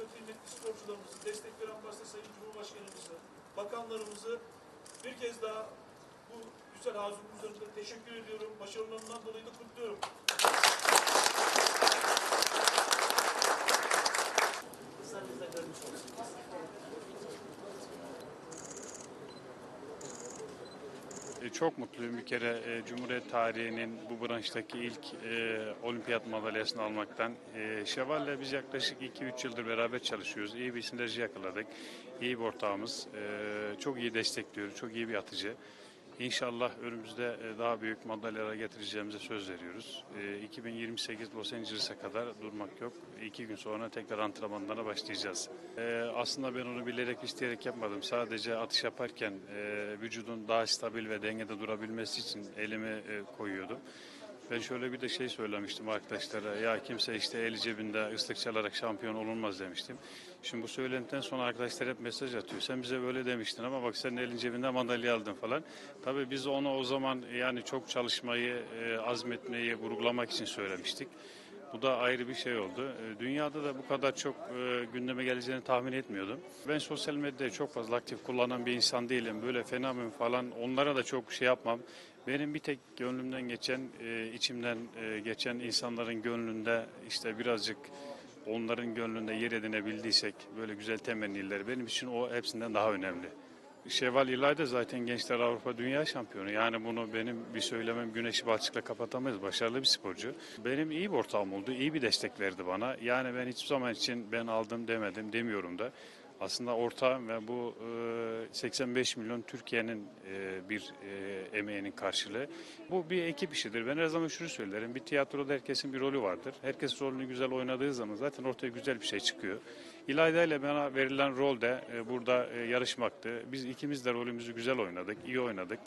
ve kıymetli sporcularımızı, destek veren başta Sayın Cumhurbaşkanımızı, bakanlarımızı bir kez daha bu güzel hazırlığımızdan teşekkür ediyorum. Başarılarından dolayı da kutluyorum. Çok mutluyum bir kere e, Cumhuriyet tarihinin bu branştaki ilk e, olimpiyat madalyasını almaktan. E, Şevval'le biz yaklaşık 2-3 yıldır beraber çalışıyoruz. İyi bir sinerji yakaladık. İyi bir ortağımız. E, çok iyi destekliyor. Çok iyi bir atıcı. İnşallah önümüzde e, daha büyük madalyalara getireceğimize söz veriyoruz. E, 2028 Los Angeles'a kadar durmak yok. İki gün sonra tekrar antrenmanlara başlayacağız. E, aslında ben onu bilerek isteyerek yapmadım. Sadece atış yaparken e, vücudun daha stabil ve dengede durabilmesi için elimi e, koyuyordum. Ben şöyle bir de şey söylemiştim arkadaşlara. Ya kimse işte eli cebinde ıslık çalarak şampiyon olunmaz demiştim. Şimdi bu söylentiden sonra arkadaşlar hep mesaj atıyor. Sen bize böyle demiştin ama bak sen elin cebinde madalya aldın falan. Tabii biz onu o zaman yani çok çalışmayı, e, azmetmeyi vurgulamak için söylemiştik. Bu da ayrı bir şey oldu. E, Dünyada da bu kadar çok e, gündeme geleceğini tahmin etmiyordum. Ben sosyal medyayı çok fazla aktif kullanan bir insan değilim. Böyle fenomen falan onlara da çok şey yapmam. Benim bir tek gönlümden geçen, e, içimden e, geçen insanların gönlünde işte birazcık onların gönlünde yer edinebildiysek böyle güzel temenniler benim için o hepsinden daha önemli. Şevval İlayda zaten Gençler Avrupa Dünya Şampiyonu. Yani bunu benim bir söylemem Güneş'i Balçık'la kapatamayız. Başarılı bir sporcu. Benim iyi bir ortağım oldu. iyi bir destek verdi bana. Yani ben hiçbir zaman için ben aldım demedim demiyorum da. Aslında ortağım ve bu e, 85 milyon Türkiye'nin bir emeğinin karşılığı. Bu bir ekip işidir. Ben her zaman şunu söylerim. Bir tiyatroda herkesin bir rolü vardır. Herkes rolünü güzel oynadığı zaman zaten ortaya güzel bir şey çıkıyor. İlayda ile bana verilen rol de burada yarışmaktı. Biz ikimiz de rolümüzü güzel oynadık, iyi oynadık.